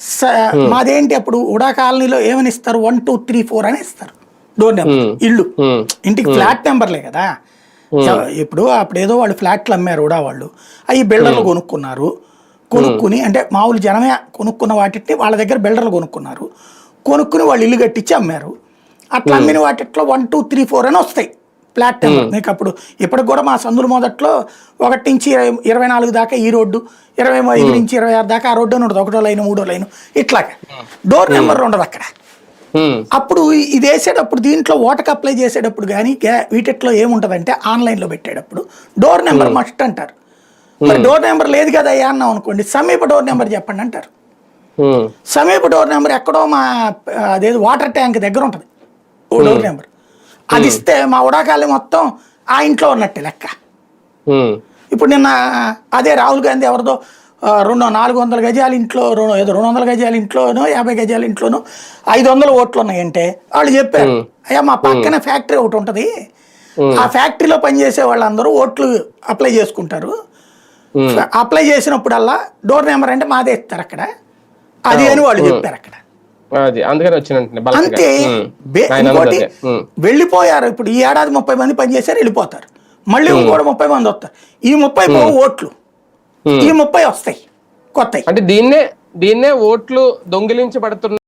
స- మాదేంటి అప్పుడు ఉడా కాలనీలో ఏమని ఇస్తారు? వన్ టూ త్రీ ఫోర్ అని ఇస్తారు. డోర్ నెంబర్ ఇల్లు. ఉమ్, ఇంటికి ఫ్లాట్ నెంబర్లే కదా. ఇప్పుడు అప్పుడు ఏదో వాళ్ళు ఫ్లాట్లు అమ్మారు కూడా వాళ్ళు. అవి బిల్డర్లు కొనుక్కున్నారు. కొనుక్కుని అంటే మామూలు జనమే కొనుక్కున్న వాటిని వాళ్ళ దగ్గర బిల్డర్లు కొనుక్కున్నారు. కొనుక్కుని వాళ్ళు ఇల్లు కట్టించి అమ్మారు. అట్లా అమ్మిన వాటిట్లో వన్ టూ త్రీ ఫోర్ అని వస్తాయి. ఫ్లాట్ నెంబర్ మీకు అప్పుడు ఇప్పటికి కూడా మా సందుల మొదట్లో ఒకటి నుంచి ఇరవై ఇరవై నాలుగు దాకా ఈ రోడ్డు ఇరవై ఐదు నుంచి ఇరవై ఆరు దాకా ఆ రోడ్డు ఉంటుంది ఒకటో లైన్ మూడో లైన్ ఇట్లాగా. డోర్ నెంబర్ ఉండదు అక్కడ. అప్పుడు ఇది వేసేటప్పుడు దీంట్లో ఓటకు అప్లై చేసేటప్పుడు కానీ వీటిట్లో ఏముంటదంటే ఆన్లైన్లో పెట్టేటప్పుడు డోర్ నెంబర్ మస్ట్ అంటారు. మరి డోర్ నెంబర్ లేదు కదా అయ్యా అన్నాం అనుకోండి సమీప డోర్ నెంబర్ చెప్పండి అంటారు. సమీప డోర్ నెంబర్ ఎక్కడో మా అదేది వాటర్ ట్యాంక్ దగ్గర ఉంటుంది. ఓ డోర్ నెంబర్ అది ఇస్తే మా ఉడాకాలి మొత్తం ఆ ఇంట్లో ఉన్నట్టే లెక్క. ఇప్పుడు నిన్న అదే రాహుల్ గాంధీ ఎవరిదో రెండు నాలుగు వందల గజాల ఇంట్లో రెండు ఏదో రెండు వందల గజాల ఇంట్లోనో యాభై గజాల ఇంట్లోనో ఐదు వందల ఓట్లు ఉన్నాయంటే వాళ్ళు చెప్పారు. అయ్యా మా పక్కన ఫ్యాక్టరీ ఒకటి ఉంటుంది. ఆ ఫ్యాక్టరీలో పనిచేసే వాళ్ళందరూ ఓట్లు అప్లై చేసుకుంటారు. అప్లై చేసినప్పుడల్లా డోర్ నెంబర్ అంటే మాదే ఇస్తారు అక్కడ. అది అని వాళ్ళు చెప్పారు అక్కడ. అది అందుకని వచ్చినట్టు బలకగా. అంతే. ఇంకోటి వెళ్ళిపోయారు ఇప్పుడు ఈ ఏడాది ముప్పై మంది పనిచేశారు వెళ్ళిపోతారు. మళ్ళీ ఇంకోటి ముప్పై మంది వస్తారు. ఈ ముప్పై ఓట్లు. ఈ ముప్పై వస్తాయి కొత్తవి అంటే దీన్నే దీన్నే ఓట్లు దొంగిలించబడుతున్న